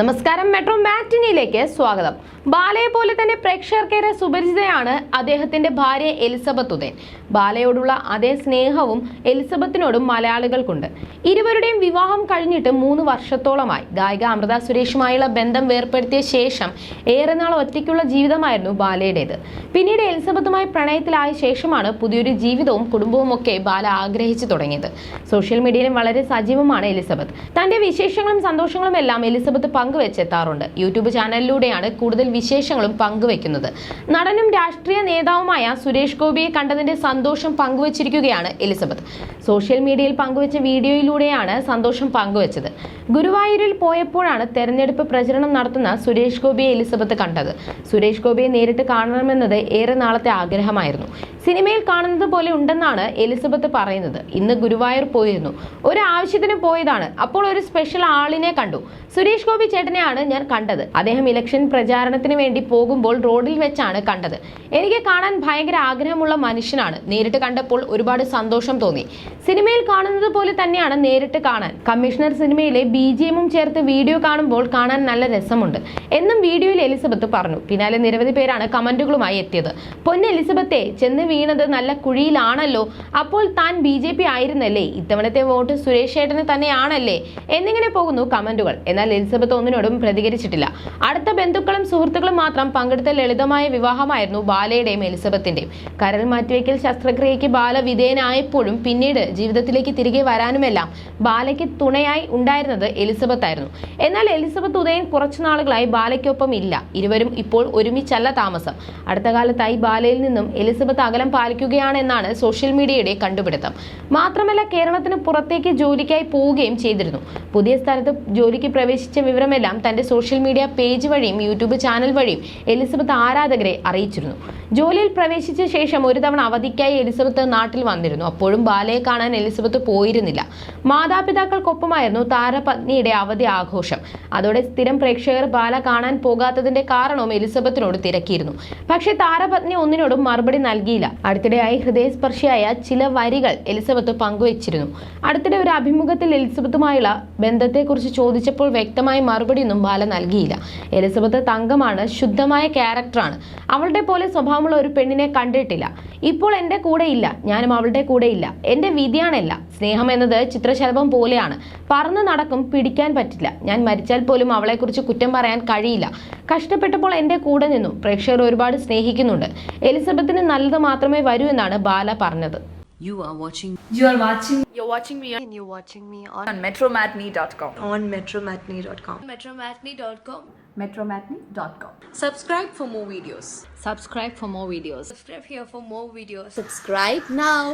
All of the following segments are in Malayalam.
നമസ്കാരം മെട്രോ മാറ്റിനിയിലേക്ക് സ്വാഗതം. ബാലയെ പോലെ തന്നെ പ്രേക്ഷകർക്കേറെ സുപരിചിതയാണ് അദ്ദേഹത്തിന്റെ ഭാര്യ എലിസബത്ത് ഉദയൻ. ബാലയോടുള്ള അതേ സ്നേഹവും എലിസബത്തിനോടും മലയാളികൾക്കുണ്ട്. ഇരുവരുടെയും വിവാഹം കഴിഞ്ഞിട്ട് മൂന്ന് വർഷത്തോളമായി. ഗായിക അമൃത സുരേഷുമായുള്ള ബന്ധം വേർപ്പെടുത്തിയ ശേഷം ഏറെ നാൾ ഒറ്റയ്ക്കുള്ള ജീവിതമായിരുന്നു ബാലയുടേത്. പിന്നീട് എലിസബത്തുമായി പ്രണയത്തിലായ ശേഷമാണ് പുതിയൊരു ജീവിതവും കുടുംബവും ഒക്കെ ബാല ആഗ്രഹിച്ചു തുടങ്ങിയത്. സോഷ്യൽ മീഡിയയിലും വളരെ സജീവമാണ് എലിസബത്ത്. തന്റെ വിശേഷങ്ങളും സന്തോഷങ്ങളും എല്ലാം എലിസബത്ത് പങ്കുവെച്ചെത്താറുണ്ട്. യൂട്യൂബ് ചാനലിലൂടെയാണ് കൂടുതൽ വിശേഷങ്ങളും പങ്കുവെക്കുന്നത്. നടനും രാഷ്ട്രീയ നേതാവുമായ സുരേഷ് ഗോപിയെ കണ്ടതിന്റെ സന്തോഷം പങ്കുവച്ചിരിക്കുകയാണ് എലിസബത്ത്. സോഷ്യൽ മീഡിയയിൽ പങ്കുവച്ച വീഡിയോയിലൂടെയാണ് സന്തോഷം പങ്കുവച്ചത്. ഗുരുവായൂരിൽ പോയപ്പോഴാണ് തെരഞ്ഞെടുപ്പ് പ്രചരണം നടത്തുന്ന സുരേഷ് ഗോപിയെ എലിസബത്ത് കണ്ടത്. സുരേഷ് ഗോപിയെ നേരിട്ട് കാണണമെന്നത് ഏറെ നാളത്തെ ആഗ്രഹമായിരുന്നു. സിനിമയിൽ കാണുന്നത് പോലെ ഉണ്ടെന്നാണ് എലിസബത്ത് പറയുന്നത്. ഇന്ന് ഗുരുവായൂർ പോയിരുന്നു. ഒരു ആവശ്യത്തിന് പോയതാണ്. അപ്പോൾ ഒരു സ്പെഷ്യൽ ആളിനെ കണ്ടു. സുരേഷ് ഗോപി ചേട്ടനെയാണ് ഞാൻ കണ്ടത്. അദ്ദേഹം ഇലക്ഷൻ പ്രചാരണത്തിന് വേണ്ടി പോകുമ്പോൾ റോഡിൽ വെച്ചാണ് കണ്ടത്. എനിക്ക് കാണാൻ ഭയങ്കര ആഗ്രഹമുള്ള മനുഷ്യനാണ്. നേരിട്ട് കണ്ടപ്പോൾ ഒരുപാട് സന്തോഷം തോന്നി. സിനിമയിൽ കാണുന്നത് പോലെ തന്നെയാണ് നേരിട്ട് കാണാൻ. കമ്മീഷണർ സിനിമയിലെ ബി ജി എമ്മും ചേർത്ത് വീഡിയോ കാണുമ്പോൾ കാണാൻ നല്ല രസമുണ്ട് എന്നും വീഡിയോയിൽ എലിസബത്ത് പറഞ്ഞു. പിന്നാലെ നിരവധി പേരാണ് കമന്റുകളുമായി എത്തിയത്. പൊന്ന് എലിസബത്തെ ചെന്ന് വീണത് നല്ല കുഴിയിലാണല്ലോ. അപ്പോൾ താൻ ബി ജെ പി ആയിരുന്നല്ലേ? ഇത്തവണത്തെ വോട്ട് സുരേഷ് ഏട്ടന് തന്നെയാണല്ലേ? എന്നിങ്ങനെ പോകുന്നു കമന്റുകൾ. എന്നാൽ എലിസബത്ത് ഒന്നിനോടും പ്രതികരിച്ചിട്ടില്ല. അടുത്ത ബന്ധുക്കളും സുഹൃത്തുക്കളും മാത്രം പങ്കെടുത്ത ലളിതമായ വിവാഹമായിരുന്നു ബാലയുടെയും എലിസബത്തിന്റെയും. കരൾ മാറ്റിവെക്കൽ ശസ്ത്രക്രിയയ്ക്ക് ബാല വിധേയനായപ്പോഴും പിന്നീട് ജീവിതത്തിലേക്ക് തിരികെ വരാനുമെല്ലാം ബാലയ്ക്ക് തുണയായി ഉണ്ടായിരുന്നത് എലിസബത്ത് ആയിരുന്നു. എന്നാൽ എലിസബത്ത് ഉദയൻ കുറച്ചു നാളുകളായി ബാലയ്ക്കൊപ്പം ഇല്ല. ഇരുവരും ഇപ്പോൾ ഒരുമിച്ചല്ല താമസം. അടുത്ത കാലത്തായി ബാലയിൽ നിന്നും എലിസബത്ത് അകലം പാലിക്കുകയാണെന്നാണ് സോഷ്യൽ മീഡിയയുടെ കണ്ടുപിടുത്തം. മാത്രമല്ല കേരളത്തിന് പുറത്തേക്ക് ജോലിക്കായി പോവുകയും ചെയ്തിരുന്നു. പുതിയ സ്ഥലത്ത് ജോലിക്ക് പ്രവേശിച്ച വിവരമെല്ലാം തന്റെ സോഷ്യൽ മീഡിയ പേജ് വഴിയും യൂട്യൂബ് ചാനൽ വഴിയും എലിസബത്ത് ആരാധകരെ അറിയിച്ചിരുന്നു. ജോലിയിൽ പ്രവേശിച്ച ശേഷം ഒരു തവണ അവധിക്കായി എലിസബത്ത് നാട്ടിൽ വന്നിരുന്നു. അപ്പോഴും ബാലയെ കാണാൻ എലിസബത്ത് പോയിരുന്നില്ല. മാതാപിതാക്കൾക്കൊപ്പമായിരുന്നു താരപത്നിയുടെ അവധി ആഘോഷം. അതോടെ സ്ഥിരം പ്രേക്ഷകർ ബാല കാണാൻ പോകാത്തതിന്റെ കാരണവും എലിസബത്തിനോട് തിരക്കിയിരുന്നു. പക്ഷേ താരപത്നി ഒന്നിനോടും മറുപടി നൽകിയില്ല. അടുത്തിടെയായി ഹൃദയസ്പർശിയായ ചില വരികൾ എലിസബത്ത് പങ്കുവച്ചിരുന്നു. അടുത്തിടെ ഒരു അഭിമുഖത്തിൽ എലിസബത്തുമായുള്ള ബന്ധത്തെക്കുറിച്ച് ചോദിച്ചപ്പോൾ വ്യക്തമായ മറുപടിയൊന്നും ബാല നൽകിയില്ല. എലിസബത്ത് തങ്കമാണ് ശുദ്ധമായ ക്യാരക്ടറാണ്. അവളുടെ പോലെ സ്വഭാവമുള്ള ഒരു പെണ്ണിനെ കണ്ടിട്ടില്ല. ഇപ്പോൾ എന്റെ കൂടെ ഇല്ല. ഞാനും അവളുടെ കൂടെ ഇല്ല. എന്റെ വിധിയാണല്ല സ്നേഹം എന്നത് ചിത്രശലഭം പോലെയാണ് പറന്ന് നടക്കും പിടിക്കാൻ പറ്റില്ല ഞാൻ മരിച്ചാൽ പോലും അവളെക്കുറിച്ച് കുറ്റം പറയാൻ കഴിയില്ല കഷ്ടപ്പെട്ടപ്പോൾ എന്റെ കൂടെ നിന്നു പ്രേക്ഷകർ ഒരുപാട് സ്നേഹിക്കുന്നുണ്ട് എലിസബത്തിന് നല്ലത് മാത്രമേ വരൂ എന്നാണ് ബാല പറഞ്ഞത് You are watching You are watching You are watching me and you're watching me on on metromatney.com. on metromatney.com. metromatney.com. Metromatney.com. Subscribe for more videos. Subscribe for more videos. Subscribe here for more videos. Subscribe now.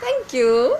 Thank you.